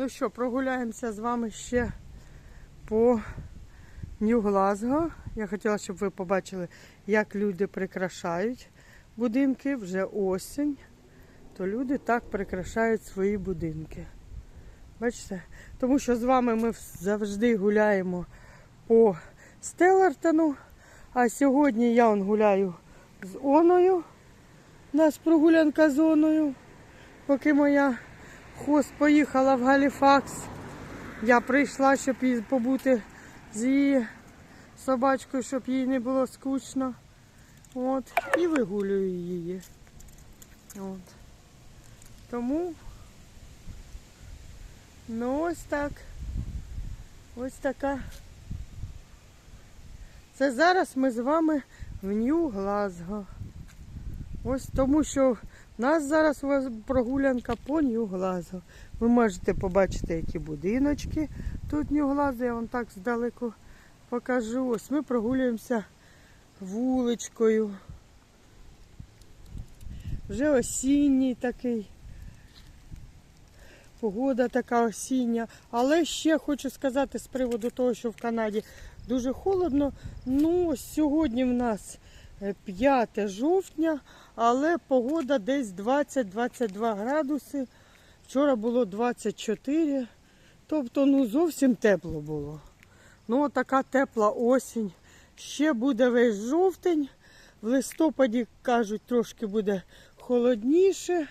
Ну що, прогуляємося з вами ще по Нью-Глазго. Я хотіла, щоб ви побачили, як люди прикрашають будинки. Вже осінь, то люди так прикрашають свої будинки. Бачите? Тому що з вами ми завжди гуляємо по Стеллартону. А сьогодні я он гуляю з Оною. У нас прогулянка з Оною. Поки моя хост поїхала в Галіфакс. Я прийшла, щоб їй побути з її собачкою, щоб їй не було скучно. От. І вигулюю її. От. Тому ну ось так. Ось така. Це зараз ми з вами в Нью-Глазго. Ось тому що в нас зараз у вас прогулянка по Нью-Глазго. Ви можете побачити, які будиночки тут Нью-Глазго. Я вам так здалеку покажу. Ось ми прогулюємося вуличкою. Вже осінній такий. Погода така осіння. Але ще хочу сказати з приводу того, що в Канаді дуже холодно. Ну, сьогодні в нас 5 жовтня, але погода десь 20-22 градуси. Вчора було 24. Тобто, ну зовсім тепло було. Ну, така тепла осінь. Ще буде весь жовтень. В листопаді, кажуть, трошки буде холодніше.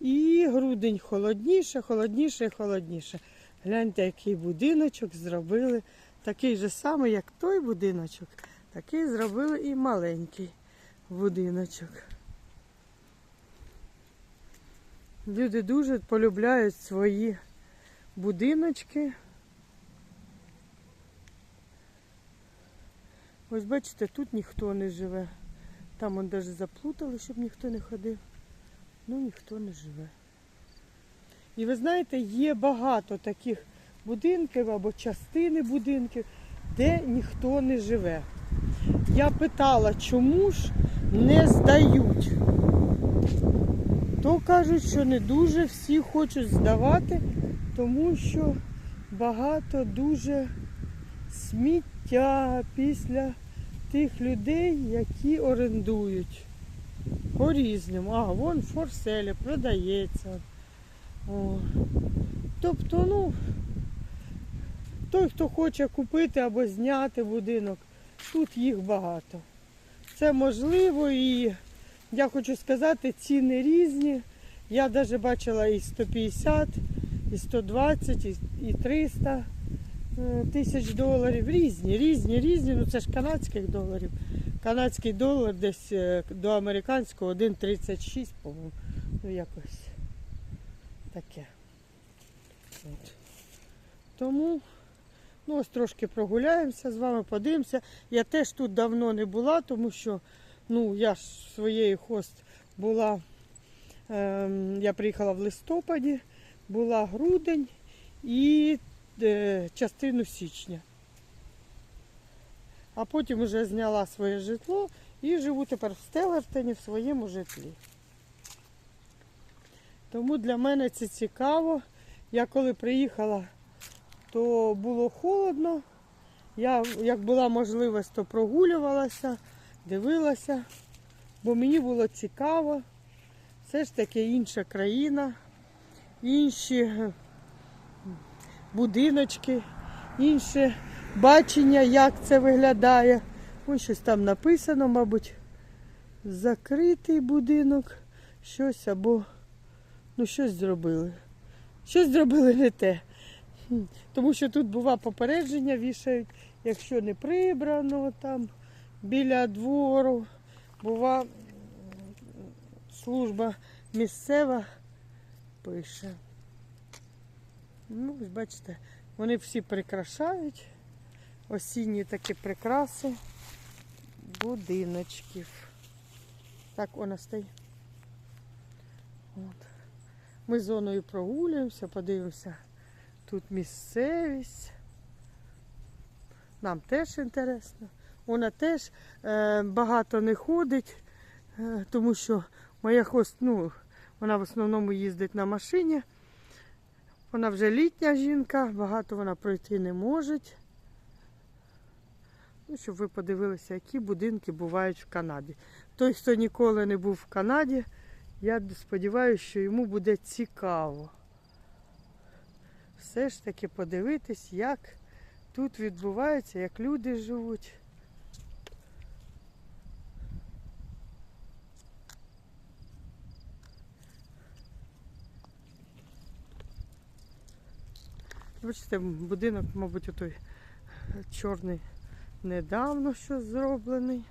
І грудень холодніше, холодніше і холодніше. Гляньте, який будиночок зробили. Такий же самий, як той будиночок. Такий зробили і маленький будиночок. Люди дуже полюбляють свої будиночки. Ось бачите, тут ніхто не живе. Там он навіть заплутали, щоб ніхто не ходив. Ну ніхто не живе. І ви знаєте, є багато таких будинків або частини будинків, де ніхто не живе. Я питала, чому ж не здають. То кажуть, що не дуже всі хочуть здавати, тому що багато дуже сміття після тих людей, які орендують. По-різному. А, вон форселі продається. О. Тобто, ну, той, хто хоче купити або зняти будинок, тут їх багато. Це можливо і я хочу сказати, ціни різні. Я навіть бачила і 150, і 120, і- і 300 е, тисяч доларів. Різні, різні, різні. Ну це ж канадських доларів. Канадський долар десь е, до американського 1,36, по-моєму. Ну якось таке. От. Тому ну, ось трошки прогуляємося з вами, подивимося. Я теж тут давно не була, тому що ну, я ж своєю хост була. ем, я приїхала в листопаді, була грудень і е, частину січня. А потім вже зняла своє житло і живу тепер в Стелертоні в своєму житлі. Тому для мене це цікаво. Я коли приїхала, то було холодно. Я, як була можливість, то прогулювалася, дивилася, бо мені було цікаво. Все ж таки інша країна, інші е, будиночки, інше бачення, як це виглядає. Ось щось там написано, мабуть, закритий будинок, щось або ну щось зробили. Щось зробили не те. Тому що тут бува попередження вішають, якщо не прибрано там біля двору, бува служба місцева пише. Ну, ось бачите, вони всі прикрашають осінні такі прикраси будиночків. Так вона стоїть. От. Ми зоною прогулюємося, подивимося. Тут місцевість. Нам теж інтересно. Вона теж е, багато не ходить, е, тому що моя хост, ну, вона в основному їздить на машині. Вона вже літня жінка, багато вона пройти не може. Ну, щоб ви подивилися, які будинки бувають в Канаді. Той, хто ніколи не був в Канаді, я сподіваюся, що йому буде цікаво. Все ж таки подивитись, як тут відбувається, як люди живуть. Бачите, будинок, мабуть, отой чорний недавно що зроблений.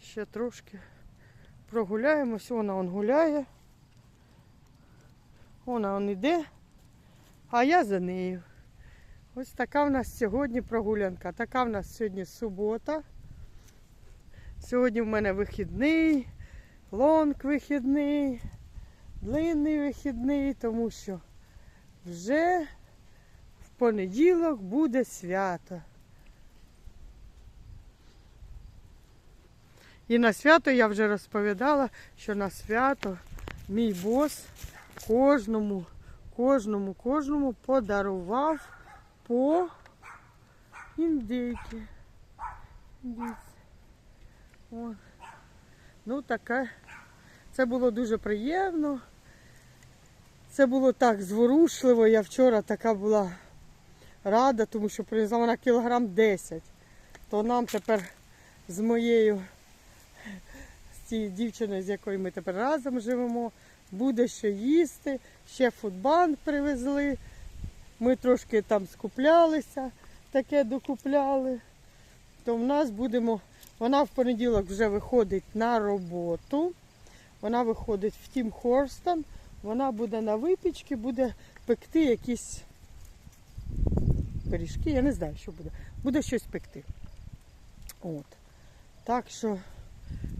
Ще трошки прогуляємось, вона он гуляє. Вона он іде, а я за нею. Ось така в нас сьогодні прогулянка. Така в нас сьогодні субота. Сьогодні в мене вихідний, лонг вихідний, длинний вихідний, тому що вже в понеділок буде свято. І на свято я вже розповідала, що на свято мій бос кожному, кожному, кожному подарував по індейки. Ну таке. Це було дуже приємно. Це було так зворушливо. Я вчора така була рада, тому що принесла вона кілограм 10. То нам тепер з моєю з цією дівчиною, з якою ми тепер разом живемо, буде що їсти. Ще фудбанк привезли. Ми трошки там скуплялися, таке докупляли. То в нас будемо. Вона в понеділок вже виходить на роботу. Вона виходить в Тім Хорстон. Вона буде на випічки, буде пекти якісь пиріжки. Я не знаю, що буде. Буде щось пекти. От. Так що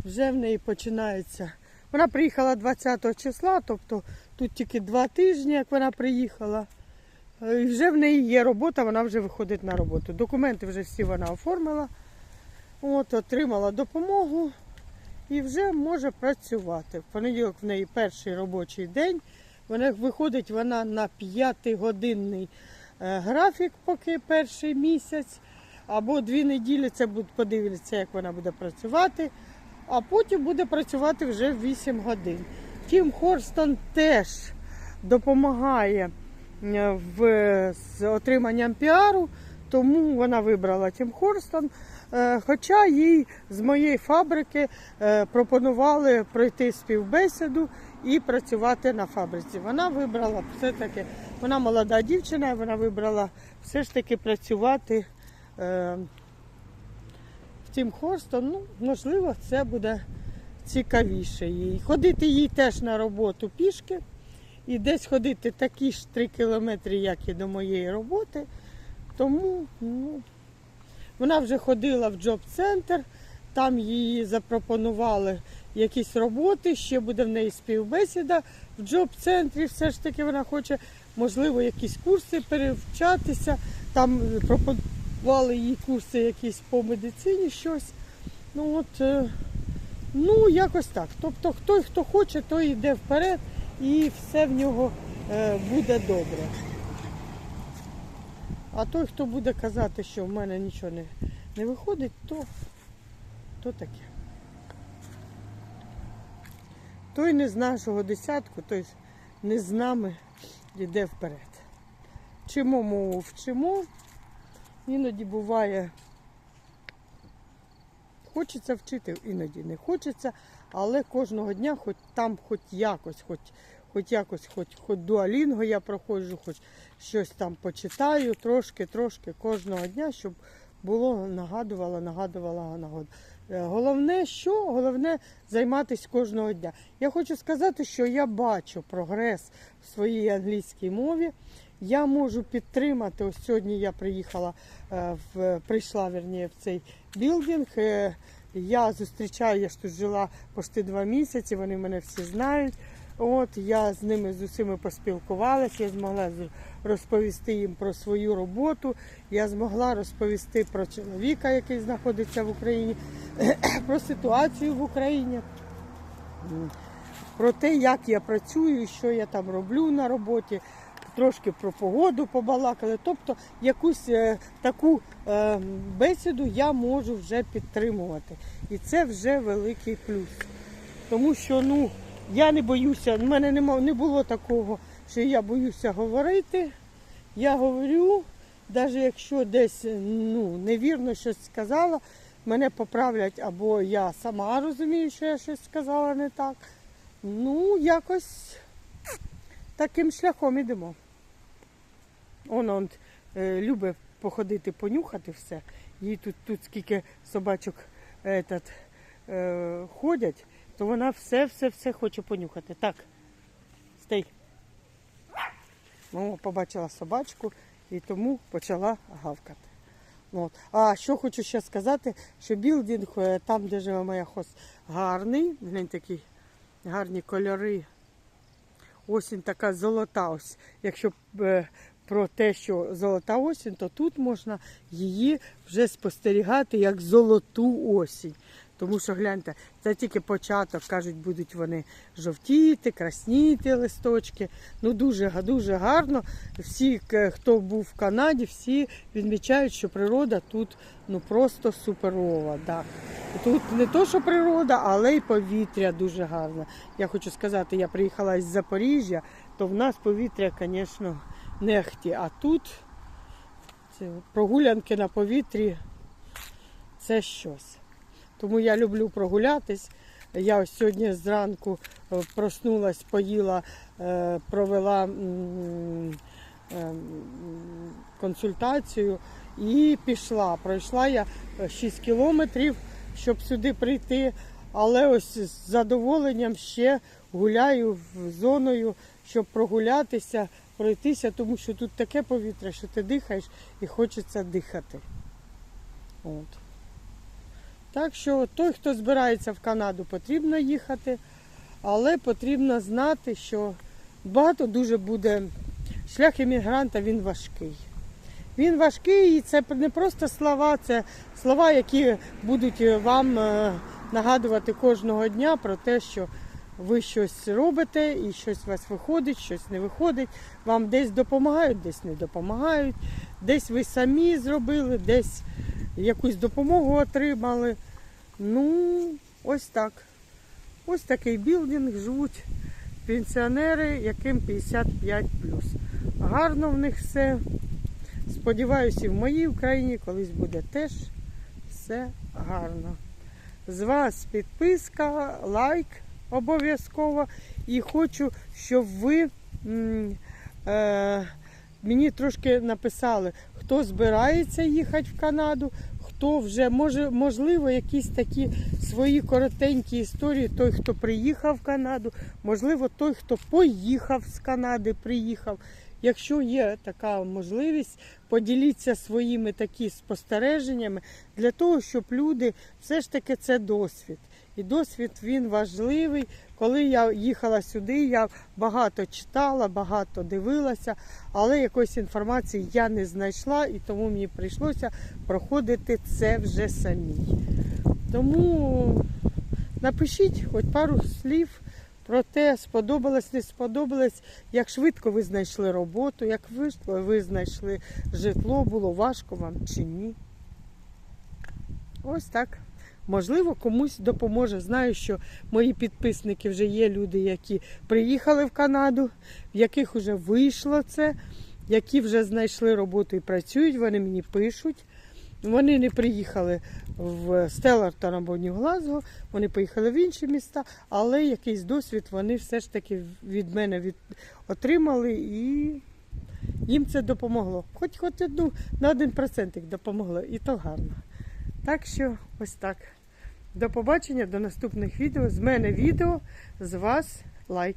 вже в неї починається. Вона приїхала 20 числа, тобто тут тільки два тижні, як вона приїхала. Е, І вже в неї є робота, вона вже виходить на роботу. Документи вже всі вона оформила, от, отримала допомогу і вже може працювати. В понеділок в неї перший робочий день. Вона виходить вона на 5-годинний е, графік, поки перший місяць, або дві неділі. Це буде подивитися, як вона буде працювати. А потім буде працювати вже 8 годин. Тім Хорстон теж допомагає е, в, з отриманням піару, тому вона вибрала Тім Хорстон. Е, Хоча їй з моєї фабрики е, пропонували пройти співбесіду і працювати на фабриці. Вона вибрала все-таки, вона молода дівчина, вона вибрала все ж таки працювати в Тім Хорстон. Ну, можливо, це буде цікавіше їй. Ходити їй теж на роботу пішки. І десь ходити такі ж 3 кілометри, як і до моєї роботи. Тому ну, вона вже ходила в джоб-центр, там їй запропонували якісь роботи, ще буде в неї співбесіда в джоб-центрі. Все ж таки вона хоче, можливо, якісь курси перевчатися. Там пропонували їй курси якісь по медицині, щось. Ну от, е, ну якось так. Тобто, хто, хто хоче, той йде вперед і все в нього е, буде добре. А той, хто буде казати, що в мене нічого не, не виходить, то, то таке. Той не з нашого десятку, той не з нами йде вперед. Вчимо мову вчимо. Іноді буває, хочеться вчити, іноді не хочеться, але кожного дня хоч там хоч якось, хоч, хоч якось, хоч, хоч дуалінго я проходжу, хоч щось там почитаю, трошки, трошки кожного дня, щоб було нагадувало, нагадувало нагоду. Е, Головне, що головне займатися кожного дня. Я хочу сказати, що я бачу прогрес в своїй англійській мові. Я можу підтримати. Ось сьогодні я приїхала е, в прийшла верніше, в цей білдинг. Е, Я зустрічаю, я ж тут жила почти два місяці, вони мене всі знають. От я з ними з усіма поспілкувалася, я змогла розповісти їм про свою роботу. Я змогла розповісти про чоловіка, який знаходиться в Україні, про ситуацію в Україні. Про те, як я працюю, що я там роблю на роботі. Трошки про погоду побалакали. Тобто якусь е, таку е, бесіду я можу вже підтримувати. І це вже великий плюс. Тому що ну, я не боюся, в мене не було такого, що я боюся говорити. Я говорю, навіть якщо десь ну, невірно щось сказала, мене поправлять, або я сама розумію, що я щось сказала не так. Ну, якось таким шляхом ідемо. Он, он е, любить походити, понюхати все. Їй тут, тут скільки собачок этот, е, ходять, то вона все-все-все хоче понюхати. Так, стей. Ну, побачила собачку і тому почала гавкати. От. А що хочу ще сказати, що білдинг е, там, де живе моя хост, гарний. Глянь, такі гарні кольори. Осінь така золота. Ось. Якщо е, про те, що золота осінь, то тут можна її вже спостерігати як золоту осінь. Тому що гляньте, це тільки початок, кажуть, будуть вони жовтіти, красніти листочки. Ну дуже дуже гарно. Всі, хто був в Канаді, всі відмічають, що природа тут ну просто суперова. Да. Тут не то, що природа, але й повітря дуже гарне. Я хочу сказати, я приїхала із Запоріжжя, то в нас повітря, звісно, нехті. А тут прогулянки на повітрі це щось. Тому я люблю прогулятись. Я ось сьогодні зранку е, проснулась, поїла, е, провела е, консультацію і пішла. Пройшла я 6 кілометрів, щоб сюди прийти. Але ось з задоволенням ще гуляю зоною, щоб прогулятися, пройтися, тому що тут таке повітря, що ти дихаєш і хочеться дихати. От. Так що той, хто збирається в Канаду, потрібно їхати, але потрібно знати, що багато дуже буде шлях іммігранта, він важкий. Він важкий і це не просто слова, це слова, які будуть вам е, нагадувати кожного дня про те, що ви щось робите і щось у вас виходить, щось не виходить. Вам десь допомагають, десь не допомагають, десь ви самі зробили, десь якусь допомогу отримали. Ну, ось так. Ось такий білдинг живуть пенсіонери, яким 55 Гарно в них все. Сподіваюся, в моїй Україні колись буде теж все гарно. З вас підписка, лайк обов'язково. І хочу, щоб ви е, мені трошки написали, хто збирається їхати в Канаду, хто вже може, можливо, якісь такі свої коротенькі історії, той, хто приїхав в Канаду, можливо, той, хто поїхав з Канади, приїхав. Якщо є така можливість, поділіться своїми такі спостереженнями для того, щоб люди все ж таки це досвід. І досвід він важливий. Коли я їхала сюди, я багато читала, багато дивилася, але якоїсь інформації я не знайшла, і тому мені прийшлося проходити це вже самій. Тому напишіть хоч пару слів про те, сподобалось, не сподобалось, як швидко ви знайшли роботу, як ви знайшли житло, було важко вам чи ні. Ось так. Можливо, комусь допоможе. Знаю, що мої підписники вже є люди, які приїхали в Канаду, в яких вже вийшло це, які вже знайшли роботу і працюють, вони мені пишуть. Вони не приїхали в Стеллартон або Нью-Глазго, вони поїхали в інші міста, але якийсь досвід вони все ж таки від мене від... отримали і їм це допомогло. Хоч хоч одну на один процентик допомогло, і то гарно. Так що ось так. До побачення, до наступних відео. З мене відео, з вас лайк.